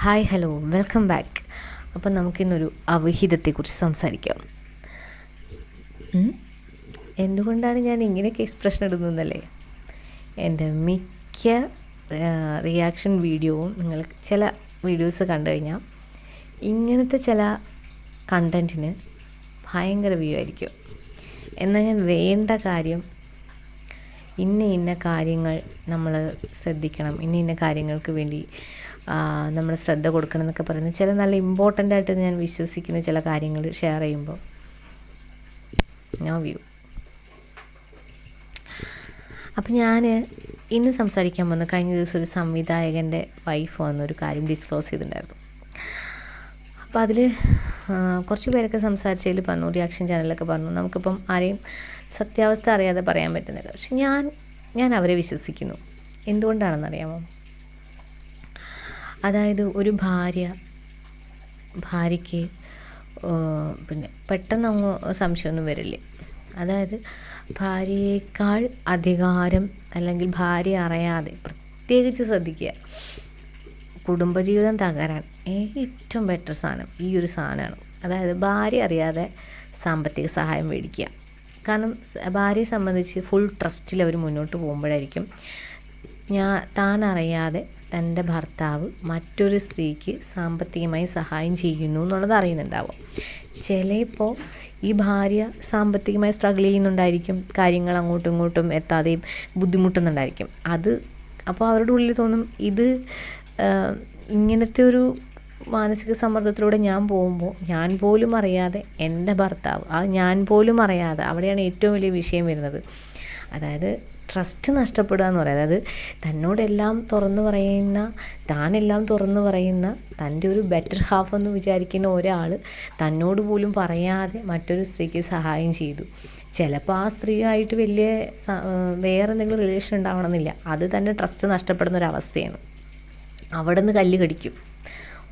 Hi hello welcome back അപ്പം നമുക്കിന്നൊരു അവിഹിതത്തെക്കുറിച്ച് സംസാരിക്കാം. എന്തുകൊണ്ടാണ് ഞാൻ ഇങ്ങനെയൊക്കെ എക്സ്പ്രഷൻ ഇടുന്നതല്ലേ എന്റെ മിക്ക റിയാക്ഷൻ വീഡിയോവും നിങ്ങൾ ചില വീഡിയോസ് കണ്ടു കഴിഞ്ഞാൽ ഇങ്ങനത്തെ ചില കണ്ടന്റിന് ഭയങ്കര വ്യൂ ആയിരിക്കും. എന്നാൽ ഞാൻ വേണ്ട കാര്യം ഇന്ന ഇന്ന കാര്യങ്ങൾ നമ്മൾ ശ്രദ്ധിക്കണം ഇന്ന ഇന്ന കാര്യങ്ങൾക്ക് വേണ്ടി നമ്മൾ ശ്രദ്ധ കൊടുക്കണം എന്നൊക്കെ പറയുന്നത്. ചില നല്ല ഇമ്പോർട്ടന്റ് ആയിട്ട് ഞാൻ വിശ്വസിക്കുന്ന ചില കാര്യങ്ങൾ ഷെയർ ചെയ്യുമ്പോൾ. നോ വ്യൂ അപ്പം ഞാൻ ഇന്ന് സംസാരിക്കാൻ വന്ന കഴിഞ്ഞ ദിവസം ഒരു സംവിധായകന്റെ വൈഫ് വന്നൊരു കാര്യം ഡിസ്ക്ലോസ് ചെയ്തിട്ടുണ്ടായിരുന്നു. അപ്പോൾ അതിൽ കുറച്ച് പേരൊക്കെ സംസാരിച്ചതിൽ പറഞ്ഞു റിയാക്ഷൻ ചാനലൊക്കെ പറഞ്ഞു. നമുക്കിപ്പം ആരെയും സത്യാവസ്ഥ അറിയാതെ പറയാൻ പറ്റുന്നില്ല. പക്ഷെ ഞാൻ ഞാൻ അവരെ വിശ്വസിക്കുന്നു. എന്തുകൊണ്ടാണെന്നറിയാമോ? അതായത് ഒരു ഭാര്യ ഭാര്യയ്ക്ക് പിന്നെ പെട്ടെന്ന് അങ്ങ് സംശയമൊന്നും വരില്ലേ. അതായത് ഭാര്യയേക്കാൾ അധികാരം അല്ലെങ്കിൽ ഭാര്യ അറിയാതെ പ്രത്യേകിച്ച് ശ്രദ്ധിക്കുക. കുടുംബജീവിതം തകരാൻ ഏറ്റവും ബെറ്റർ സാധനം ഈ ഒരു സാധനമാണ്. അതായത് ഭാര്യ അറിയാതെ സാമ്പത്തിക സഹായം മേടിക്കുക. കാരണം ഭാര്യയെ സംബന്ധിച്ച് ഫുൾ ട്രസ്റ്റിൽ അവർ മുന്നോട്ട് പോകുമ്പോഴായിരിക്കും ഞാൻ താൻ അറിയാതെ തന്റെ ഭർത്താവ് മറ്റൊരു സ്ത്രീക്ക് സാമ്പത്തികമായി സഹായം ചെയ്യുന്നു എന്നുള്ളത് അറിയുന്നുണ്ടാവും. ചിലപ്പോൾ ഈ ഭാര്യ സാമ്പത്തികമായി സ്ട്രഗിൾ ചെയ്യുന്നുണ്ടായിരിക്കും. കാര്യങ്ങൾ അങ്ങോട്ടും ഇങ്ങോട്ടും എത്താതെയും ബുദ്ധിമുട്ടുന്നുണ്ടായിരിക്കും. അത് അപ്പോൾ അവരുടെ ഉള്ളിൽ തോന്നും ഇത് ഇങ്ങനത്തെ ഒരു മാനസിക സമ്മർദ്ദത്തിലൂടെ ഞാൻ പോകുമ്പോൾ ഞാൻ പോലും അറിയാതെ എന്റെ ഭർത്താവ് ആ ഞാൻ പോലും അറിയാതെ അവിടെയാണ് ഏറ്റവും വലിയ വിഷയം വരുന്നത്. അതായത് ട്രസ്റ്റ് നഷ്ടപ്പെടുക എന്ന് പറയുന്നത് അതായത് തന്നോടെല്ലാം തുറന്നു പറയുന്ന താനെല്ലാം തുറന്നു പറയുന്ന തന്റെ ഒരു ബെറ്റർ ഹാഫ് എന്ന് വിചാരിക്കുന്ന ഒരാൾ തന്നോട് പോലും പറയാതെ മറ്റൊരു സ്ത്രീക്ക് സഹായം ചെയ്തു. ചിലപ്പോൾ ആ സ്ത്രീയായിട്ട് വലിയ വേറെ എന്തെങ്കിലും റിലേഷൻ ഉണ്ടാവണമെന്നില്ല. അത് തന്നെ ട്രസ്റ്റ് നഷ്ടപ്പെടുന്ന ഒരു അവസ്ഥയാണ്. അവിടെ നിന്ന് കല്ല് കടിക്കും.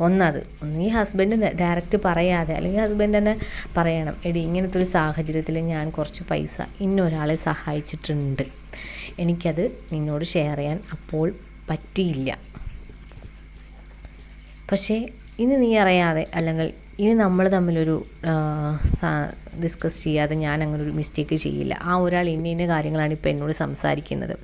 ഒന്നത്. ഒന്ന് ഈ ഹസ്ബൻഡ് ഡയറക്റ്റ് പറയാതെ അല്ലെങ്കിൽ ഹസ്ബൻഡ് തന്നെ പറയണം എടി ഇങ്ങനത്തെ ഒരു സാഹചര്യത്തിൽ ഞാൻ കുറച്ച് പൈസ ഇന്നൊരാളെ സഹായിച്ചിട്ടുണ്ട്. എനിക്കത് നിന്നോട് ഷെയർ ചെയ്യാൻ അപ്പോൾ പറ്റിയില്ല. പക്ഷേ ഇനി നീ അറിയാതെ അല്ലെങ്കിൽ ഇനി നമ്മൾ തമ്മിലൊരു ഡിസ്കസ് ചെയ്യാതെ ഞാൻ അങ്ങനെ ഒരു മിസ്റ്റേക്ക് ചെയ്യില്ല. ആ ഒരാൾ ഇന്ന ഇന്ന കാര്യങ്ങളാണ് ഇപ്പോൾ എന്നോട് സംസാരിക്കുന്നത്.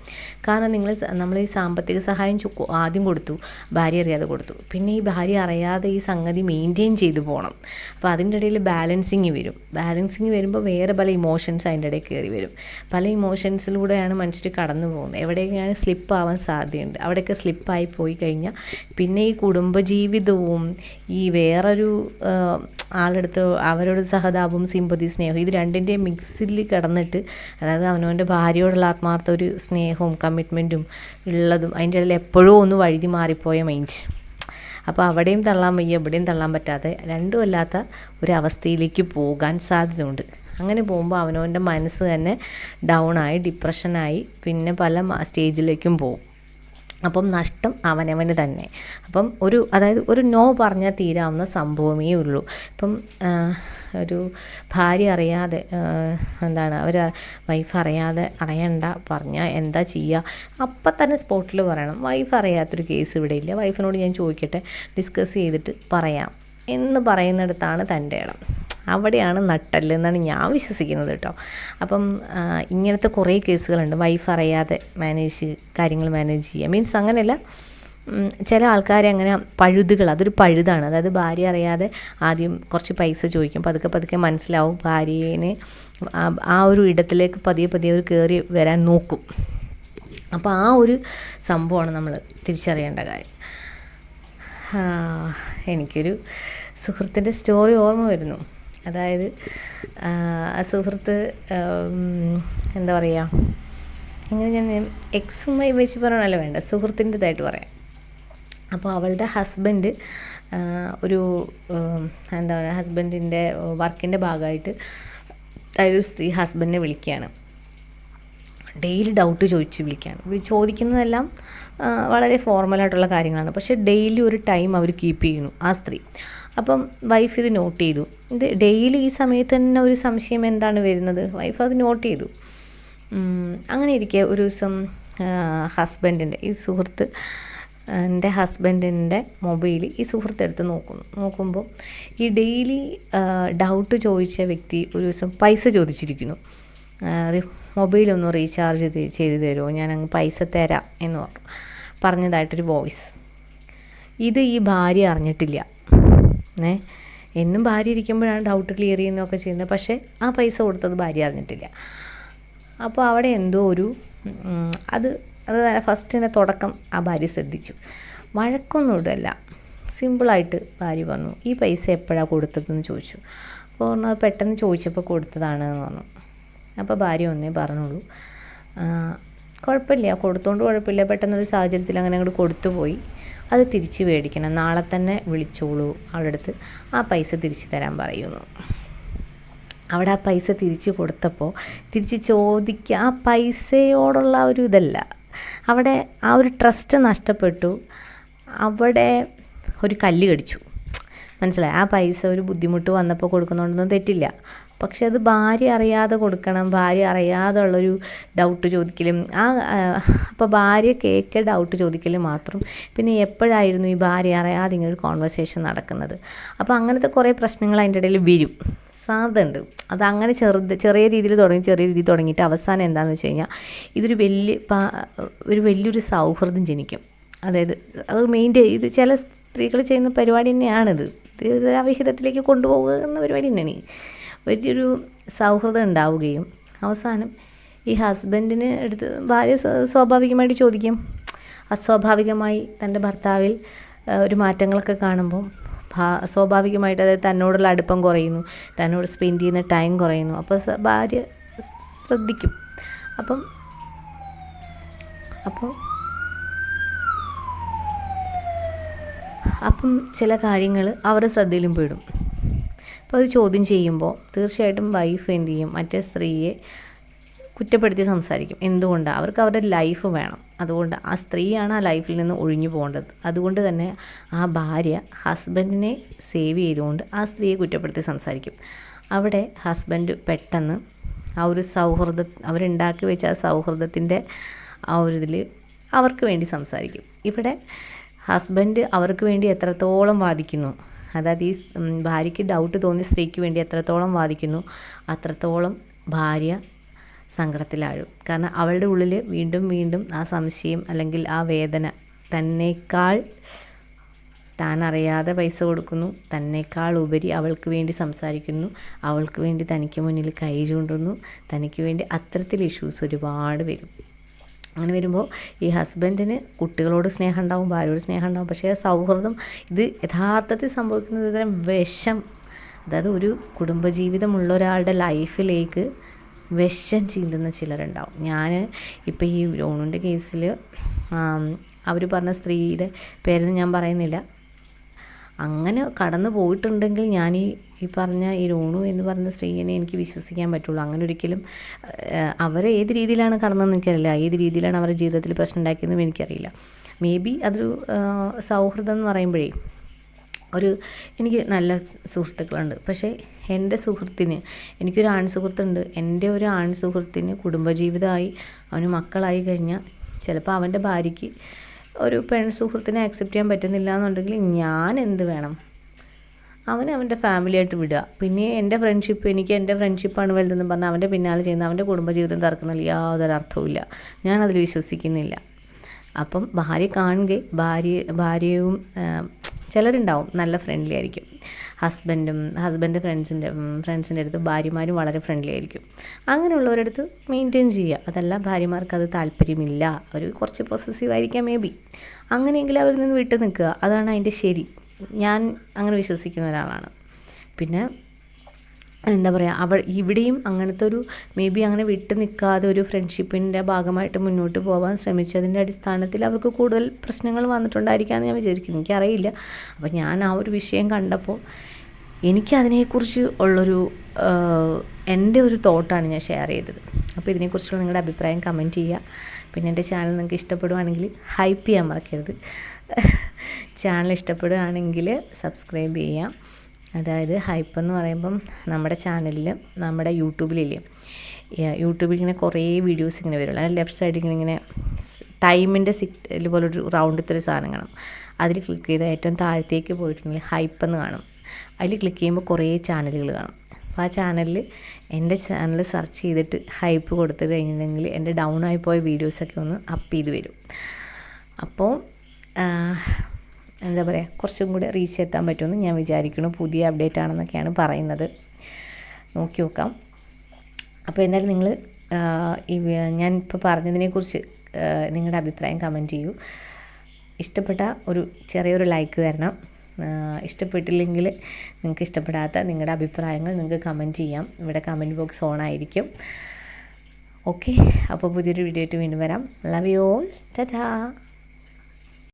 കാരണം നിങ്ങൾ നമ്മൾ ഈ സാമ്പത്തിക സഹായം ആദ്യം കൊടുത്തു ഭാര്യ അറിയാതെ കൊടുത്തു. പിന്നെ ഈ ഭാര്യ അറിയാതെ ഈ സംഗതി മെയിന്റെയിൻ ചെയ്തു പോകണം അപ്പോൾ അതിന്റെ ഇടയിൽ ബാലൻസിങ് വരും. ബാലൻസിങ് വരുമ്പോൾ വേറെ പല ഇമോഷൻസ് അതിന്റെ ഇടയിൽ കയറി വരും. പല ഇമോഷൻസിലൂടെയാണ് മനുഷ്യർ കടന്നു പോകുന്നത്. എവിടെയൊക്കെയാണ് സ്ലിപ്പ് ആവാൻ സാധ്യതയുണ്ട്? അവിടെയൊക്കെ സ്ലിപ്പായി പോയി കഴിഞ്ഞാൽ പിന്നെ ഈ കുടുംബജീവിതവും ഈ വേറൊരു ആളെടുത്ത് അവരോട് സഹതാപം സിമ്പതി സ്നേഹം ഇത് രണ്ടിന്റെയും മിക്സിൽ കിടന്നിട്ട് അതായത് അവനവന്റെ ഭാര്യയോടുള്ള ആത്മാർത്ഥ ഒരു സ്നേഹവും കമ്മിറ്റ്മെന്റും ഉള്ളതും അതിന്റെ ഇടയിൽ എപ്പോഴും ഒന്ന് വഴുതി മാറിപ്പോയ മൈൻഡ്. അപ്പോൾ അവിടെയും തള്ളാൻ വയ്യ എവിടെയും തള്ളാൻ പറ്റാതെ രണ്ടും അല്ലാത്ത ഒരവസ്ഥയിലേക്ക് പോകാൻ സാധ്യതയുണ്ട്. അങ്ങനെ പോകുമ്പോൾ അവനവന്റെ മനസ്സ് തന്നെ ഡൗൺ ഡൗണായി ഡിപ്രഷനായി പിന്നെ പല സ്റ്റേജിലേക്കും പോകും. അപ്പം നഷ്ടം അവനവന് തന്നെ. അപ്പം ഒരു അതായത് ഒരു നോ പറഞ്ഞാൽ തീരാവുന്ന സംഭവമേ ഉള്ളൂ. ഇപ്പം ഒരു ഭാര്യ അറിയാതെ എന്താണ് അവർ വൈഫ് അറിയാതെ അറിയണ്ട പറഞ്ഞാൽ എന്താ ചെയ്യുക? അപ്പം തന്നെ സ്പോട്ടിൽ പറയണം. വൈഫ് അറിയാത്തൊരു കേസ് ഇവിടെ ഇല്ല. വൈഫിനോട് ഞാൻ ചോദിക്കട്ടെ? ഡിസ്കസ് ചെയ്തിട്ട് പറയാം. എന്ന് പറയുന്നിടത്താണ് തന്റെ ഇടം. അവിടെയാണ് നട്ടൽ എന്നാണ് ഞാൻ വിശ്വസിക്കുന്നത് കേട്ടോ. അപ്പം ഇങ്ങനത്തെ കുറേ കേസുകളുണ്ട്. വൈഫ് അറിയാതെ മാനേജ് കാര്യങ്ങൾ മാനേജ് ചെയ്യുക. മീൻസ് അങ്ങനെയല്ല ചില ആൾക്കാരെ അങ്ങനെ പഴുതുകൾ അതൊരു പഴുതാണ്. അതായത് ഭാര്യ അറിയാതെ ആദ്യം കുറച്ച് പൈസ ചോദിക്കും. പതുക്കെ പതുക്കെ മനസ്സിലാവും ഭാര്യനെ ആ- ഒരു ഇടത്തിലേക്ക് പതിയെ പതിയെ അവർ കയറി വരാൻ നോക്കും. അപ്പോൾ ആ ഒരു സംഭവമാണ് നമ്മൾ തിരിച്ചറിയേണ്ട കാര്യം. എനിക്കൊരു സുഹൃത്തിന്റെ സ്റ്റോറി ഓർമ്മ വരുന്നു. അതായത് സുഹൃത്ത് എന്താ പറയുക ഇങ്ങനെ ഞാൻ എക്സുമായി വെച്ച് പറയണല്ലോ വേണ്ട? സുഹൃത്തിന്റെതായിട്ട് പറയാം. അപ്പോൾ അവളുടെ ഹസ്ബൻഡ് ഒരു എന്താ പറയുക ഹസ്ബൻഡിന്റെ വർക്കിന്റെ ഭാഗമായിട്ട് ഒരു സ്ത്രീ ഹസ്ബൻഡിനെ വിളിക്കുകയാണ്. ഡെയിലി ഡൗട്ട് ചോദിച്ച് വിളിക്കുകയാണ്. ചോദിക്കുന്നതെല്ലാം വളരെ ഫോർമലായിട്ടുള്ള കാര്യങ്ങളാണ്. പക്ഷേ ഡെയിലി ഒരു ടൈം അവർ കീപ്പ് ചെയ്യുന്നു ആ സ്ത്രീ. അപ്പം വൈഫ് ഇത് നോട്ട് ചെയ്തു. ഇത് ഡെയിലി ഈ സമയത്ത് തന്നെ ഒരു സംശയം എന്താണ് വരുന്നത്? വൈഫ് അത് നോട്ട് ചെയ്തു. അങ്ങനെ ഇരിക്കെ ഒരു ദിവസം ഹസ്ബൻഡിന്റെ ഈ സുഹൃത്ത് എന്റെ ഹസ്ബൻഡിന്റെ മൊബൈൽ ഈ സുഹൃത്ത് എടുത്ത് നോക്കുന്നു. നോക്കുമ്പോൾ ഈ ഡെയിലി ഡൗട്ട് ചോദിച്ച വ്യക്തി ഒരു ദിവസം പൈസ ചോദിച്ചിരിക്കുന്നു. മൊബൈലൊന്ന് റീചാർജ് ചെയ്ത് തരുമോ? ഞാൻ അങ്ങ് പൈസ തരാം എന്ന് പറഞ്ഞു. പറഞ്ഞതായിട്ടൊരു വോയിസ് ഇത് ഈ ഭാര്യ അറിഞ്ഞിട്ടില്ല. ഏ? എന്നും ഭാര്യ ഇരിക്കുമ്പോഴാണ് ഡൗട്ട് ക്ലിയർ ചെയ്യുന്നതൊക്കെ ചെയ്യുന്നത്. പക്ഷേ ആ പൈസ കൊടുത്തത് ഭാര്യ അറിഞ്ഞിട്ടില്ല. അപ്പോൾ അവിടെ എന്തോ ഒരു അത് അത് ഫസ്റ്റിന്റെ തുടക്കം ആ ഭാര്യ ശ്രദ്ധിച്ചു. വഴക്കൊന്നും ഇടല്ല. സിമ്പിളായിട്ട് ഭാര്യ പറഞ്ഞു ഈ പൈസ എപ്പോഴാണ് കൊടുത്തതെന്ന് ചോദിച്ചു. അപ്പോൾ പറഞ്ഞു പെട്ടെന്ന് ചോദിച്ചപ്പോൾ കൊടുത്തതാണ് എന്ന് പറഞ്ഞു. അപ്പോൾ ഭാര്യ ഒന്നേ പറഞ്ഞോളൂ കുഴപ്പമില്ല കൊടുത്തോണ്ട് കുഴപ്പമില്ല. പെട്ടെന്നൊരു സാഹചര്യത്തിൽ അങ്ങനെ അങ്ങോട്ട് കൊടുത്തു പോയി അത് തിരിച്ച് മേടിക്കണം. നാളെ തന്നെ വിളിച്ചോളൂ അവളടുത്ത്. ആ പൈസ തിരിച്ചു തരാൻ പറയുന്നു. അവിടെ ആ പൈസ തിരിച്ചു കൊടുത്തപ്പോൾ തിരിച്ച് ചോദിക്കുക ആ പൈസയോടുള്ള ഒരു ഇതല്ല. അവിടെ ആ ഒരു ട്രസ്റ്റ് നഷ്ടപ്പെട്ടു. അവിടെ ഒരു കല്ല് കടിച്ചു. മനസ്സിലായി? ആ പൈസ ഒരു ബുദ്ധിമുട്ട് വന്നപ്പോൾ കൊടുക്കുന്നതുകൊണ്ടൊന്നും തെറ്റില്ല. പക്ഷെ അത് ഭാര്യ അറിയാതെ കൊടുക്കണം ഭാര്യ അറിയാതെ ഉള്ളൊരു ഡൗട്ട് ചോദിക്കലും ആ അപ്പോൾ ഭാര്യ കേക്ക് ഡൗട്ട് ചോദിക്കലും മാത്രം. പിന്നെ എപ്പോഴായിരുന്നു ഈ ഭാര്യ അറിയാതെ ഇങ്ങനെ ഒരു കോൺവെർസേഷൻ നടക്കുന്നത്? അപ്പോൾ അങ്ങനത്തെ കുറേ പ്രശ്നങ്ങൾ അതിന്റെ ഇടയിൽ വരും. സാധ്യതയുണ്ട്. അത് അങ്ങനെ ചെറുത് ചെറിയ രീതിയിൽ തുടങ്ങി ചെറിയ രീതിയിൽ തുടങ്ങിയിട്ട് അവസാനം എന്താണെന്ന് വെച്ച് കഴിഞ്ഞാൽ ഇതൊരു വലിയ ഒരു വലിയൊരു സൗഹൃദം ജനിക്കും. അതായത് അത് മെയിന്റെയിൻ ഇത് ചില സ്ത്രീകൾ ചെയ്യുന്ന പരിപാടി തന്നെയാണിത്. ഇത് അവിഹിതത്തിലേക്ക് കൊണ്ടുപോകുക എന്ന പരിപാടി തന്നെയാണ്. വലിയൊരു സൗഹൃദം ഉണ്ടാവുകയും അവസാനം ഈ ഹസ്ബൻഡിന് എടുത്ത് ഭാര്യ സ്വാഭാവികമായിട്ട് ചോദിക്കും. അസ്വാഭാവികമായി തന്റെ ഭർത്താവിൽ ഒരു മാറ്റങ്ങളൊക്കെ കാണുമ്പോൾ സ്വാഭാവികമായിട്ട് അതായത് തന്നോടുള്ള അടുപ്പം കുറയുന്നു. തന്നോട് സ്പെൻഡ് ചെയ്യുന്ന ടൈം കുറയുന്നു. അപ്പോൾ ഭാര്യ ശ്രദ്ധിക്കും. അപ്പം അപ്പോൾ അപ്പം ചില കാര്യങ്ങൾ അവരുടെ ശ്രദ്ധയിലും പെടും. അപ്പോൾ അത് ചോദ്യം ചെയ്യുമ്പോൾ തീർച്ചയായിട്ടും വൈഫ് എന്ത് ചെയ്യും മറ്റേ സ്ത്രീയെ കുറ്റപ്പെടുത്തി സംസാരിക്കും. എന്തുകൊണ്ടാണ് അവർക്ക് അവരുടെ ലൈഫ് വേണം. അതുകൊണ്ട് ആ സ്ത്രീയാണ് ആ ലൈഫിൽ നിന്ന് ഒഴിഞ്ഞു പോകേണ്ടത്. അതുകൊണ്ട് തന്നെ ആ ഭാര്യ ഹസ്ബൻഡിനെ സേവ് ചെയ്തുകൊണ്ട് ആ സ്ത്രീയെ കുറ്റപ്പെടുത്തി സംസാരിക്കും. അവിടെ ഹസ്ബൻഡ് പെട്ടെന്ന് ആ ഒരു സൗഹൃദ അവരുണ്ടാക്കി വെച്ച ആ സൗഹൃദത്തിന്റെ ആ ഒരു ഇതിൽ അവർക്ക് വേണ്ടി സംസാരിക്കും. ഇവിടെ ഹസ്ബൻഡ് അവർക്ക് വേണ്ടി എത്രത്തോളം വാദിക്കുന്നു? അതായത് ഈ ഭാര്യയ്ക്ക് ഡൗട്ട് തോന്നിയ സ്ത്രീക്ക് വേണ്ടി എത്രത്തോളം വാദിക്കുന്നു അത്രത്തോളം ഭാര്യ സങ്കടത്തിലാഴും. കാരണം അവളുടെ ഉള്ളിൽ വീണ്ടും വീണ്ടും ആ സംശയം അല്ലെങ്കിൽ ആ വേദന തന്നേക്കാൾ താൻ അറിയാതെ പൈസ കൊടുക്കുന്നു തന്നേക്കാൾ ഉപരി അവൾക്ക് വേണ്ടി സംസാരിക്കുന്നു അവൾക്ക് വേണ്ടി തനിക്ക് മുന്നിൽ കൈ ചൂണ്ടുന്നു തനിക്ക് വേണ്ടി അത്തരത്തിൽ ഇഷ്യൂസ് ഒരുപാട് വരും. അങ്ങനെ വരുമ്പോൾ ഈ ഹസ്ബൻഡിന് കുട്ടികളോട് സ്നേഹം ഉണ്ടാവും ഭാര്യയോട് സ്നേഹം ഉണ്ടാവും. പക്ഷേ സൗഹൃദം ഇത് യഥാർത്ഥത്തിൽ സംഭവിക്കുന്നത് ഇത്തരം വിഷം അതായത് ഒരു കുടുംബജീവിതമുള്ള ഒരാളുടെ ലൈഫിലേക്ക് വിഷം ചീന്തുന്ന ചിലരുണ്ടാവും. ഞാൻ ഇപ്പോൾ ഈ ലോണിന്റെ കേസിൽ അവർ പറഞ്ഞ സ്ത്രീയുടെ പേരൊന്നും ഞാൻ പറയുന്നില്ല. അങ്ങനെ കടന്നു പോയിട്ടുണ്ടെങ്കിൽ ഞാൻ ഈ ഈ പറഞ്ഞ ഈ രോണു എന്ന് പറഞ്ഞ സ്ത്രീയെ എനിക്ക് വിശ്വസിക്കാൻ പറ്റുള്ളൂ. അങ്ങനെ ഒരിക്കലും അവർ ഏത് രീതിയിലാണ് കടന്നതെന്ന് എനിക്കറിയില്ല. ഏത് രീതിയിലാണ് അവരുടെ ജീവിതത്തിൽ പ്രശ്നം ഉണ്ടാക്കിയതെന്നും എനിക്കറിയില്ല. മേ ബി അതൊരു സൗഹൃദം എന്ന് പറയുമ്പോഴേ ഒരു എനിക്ക് നല്ല സുഹൃത്തുക്കളുണ്ട്. പക്ഷേ എന്റെ സുഹൃത്തിന് എനിക്കൊരു ആൺ സുഹൃത്തുണ്ട് എന്റെ ഒരു ആൺ സുഹൃത്തിന് കുടുംബജീവിതമായി അവന് മക്കളായി കഴിഞ്ഞാൽ ചിലപ്പോൾ അവന്റെ ഭാര്യയ്ക്ക് ഒരു പെൺ സുഹൃത്തിനെ അക്സെപ്റ്റ് ചെയ്യാൻ പറ്റുന്നില്ല എന്നുണ്ടെങ്കിൽ ഞാൻ എന്ത് വേണം? അവനെ അവന്റെ ഫാമിലിയായിട്ട് വിടുക. പിന്നെ എന്റെ ഫ്രണ്ട്ഷിപ്പ് എനിക്ക് എന്റെ ഫ്രണ്ട്ഷിപ്പാണ് വലുതെന്ന് പറഞ്ഞാൽ അവന്റെ പിന്നാലെ ചെയ്യുന്ന അവന്റെ കുടുംബജീവിതം തറക്കുന്നതിൽ യാതൊരു അർത്ഥവുമില്ല. അതിൽ വിശ്വസിക്കുന്നില്ല. അപ്പം ഭാര്യ കാണുകയും ഭാര്യ ഭാര്യയും ചിലരുണ്ടാവും നല്ല ഫ്രണ്ട്ലി ആയിരിക്കും. ഹസ്ബൻഡും ഹസ്ബൻഡ് ഫ്രണ്ട്സിന്റെ ഫ്രണ്ട്സിന്റെ അടുത്ത് ഭാര്യമാരും വളരെ ഫ്രണ്ട്ലി ആയിരിക്കും. അങ്ങനെയുള്ളവരടുത്ത് മെയിന്റെയിൻ ചെയ്യുക. അതല്ല ഭാര്യമാർക്ക് അത് താല്പര്യമില്ല. അവർ കുറച്ച് പൊസസീവ് ആയിരിക്കാം മേ ബി അങ്ങനെയെങ്കിൽ അവരിൽ നിന്ന് വിട്ടു നിൽക്കുക. അതാണ് അതിന്റെ ശരി. ഞാൻ അങ്ങനെ വിശ്വസിക്കുന്ന ഒരാളാണ്. പിന്നെ എന്താ പറയുക അവ ഇവിടെയും അങ്ങനത്തെ ഒരു മേ ബി അങ്ങനെ വിട്ടു നിൽക്കാതെ ഒരു ഫ്രണ്ട്ഷിപ്പിന്റെ ഭാഗമായിട്ട് മുന്നോട്ട് പോകാൻ ശ്രമിച്ചതിന്റെ അടിസ്ഥാനത്തിൽ അവർക്ക് കൂടുതൽ പ്രശ്നങ്ങൾ വന്നിട്ടുണ്ടായിരിക്കാമെന്ന് ഞാൻ വിചാരിക്കുന്നു. എനിക്കറിയില്ല. അപ്പോൾ ഞാൻ ആ ഒരു വിഷയം കണ്ടപ്പോൾ എനിക്ക് അതിനെക്കുറിച്ച് ഉള്ളൊരു എന്റെ ഒരു തോട്ടാണ് ഞാൻ ഷെയർ ചെയ്തത്. അപ്പോൾ ഇതിനെക്കുറിച്ചുള്ള നിങ്ങളുടെ അഭിപ്രായം കമന്റ് ചെയ്യുക. പിന്നെ എന്റെ ചാനൽ നിങ്ങൾക്ക് ഇഷ്ടപ്പെടുവാണെങ്കിൽ ഹൈപ്പ് ചെയ്യാൻ മറക്കരുത്. ചാനൽ ഇഷ്ടപ്പെടുകയാണെങ്കിൽ സബ്സ്ക്രൈബ് ചെയ്യാം. അതായത് ഹൈപ്പ് എന്ന് പറയുമ്പം നമ്മുടെ ചാനലിൽ നമ്മുടെ യൂട്യൂബിലില്ലേ യൂട്യൂബിൽ ഇങ്ങനെ കുറേ വീഡിയോസ് ഇങ്ങനെ വരുമല്ലോ അതിന്റെ ലെഫ്റ്റ് സൈഡിൽ ഇങ്ങനെ ടൈമിന്റെ സിറ്റ് പോലൊരു റൗണ്ടിലത്തെ ഒരു സാധനം കാണും അതിൽ ക്ലിക്ക് ചെയ്ത് ഏറ്റവും താഴത്തേക്ക് പോയിട്ടുണ്ടെങ്കിൽ ഹൈപ്പ് എന്ന് കാണും. അതിൽ ക്ലിക്ക് ചെയ്യുമ്പോൾ കുറേ ചാനലുകൾ കാണും. അപ്പോൾ ആ ചാനലിൽ എന്റെ ചാനൽ സെർച്ച് ചെയ്തിട്ട് ഹൈപ്പ് കൊടുത്തു കഴിഞ്ഞിട്ടുണ്ടെങ്കിൽ എന്റെ ഡൗൺ ആയി പോയ വീഡിയോസൊക്കെ ഒന്ന് അപ്പ് ചെയ്ത് വരും. അപ്പോൾ എന്താ പറയുക കുറച്ചും കൂടി റീച്ച് എത്താൻ പറ്റുമെന്ന് ഞാൻ വിചാരിക്കുന്നു. പുതിയ അപ്ഡേറ്റ് ആണെന്നൊക്കെയാണ് പറയുന്നത്. നോക്കി നോക്കാം. അപ്പോൾ എന്തായാലും നിങ്ങൾ ഈ ഞാൻ ഇപ്പോൾ പറഞ്ഞതിനെക്കുറിച്ച് നിങ്ങളുടെ അഭിപ്രായം കമന്റ് ചെയ്യൂ. ഇഷ്ടപ്പെട്ട ഒരു ചെറിയൊരു ലൈക്ക് തരണം. ഇഷ്ടപ്പെട്ടില്ലെങ്കിൽ നിങ്ങൾക്ക് ഇഷ്ടപ്പെടാത്ത നിങ്ങളുടെ അഭിപ്രായങ്ങൾ നിങ്ങൾക്ക് കമന്റ് ചെയ്യാം. ഇവിടെ കമന്റ് ബോക്സ് ഓൺ ആയിരിക്കും. ഓക്കെ അപ്പോൾ പുതിയൊരു വീഡിയോ ആയിട്ട് വീണ്ടും വരാം. Love you all Tata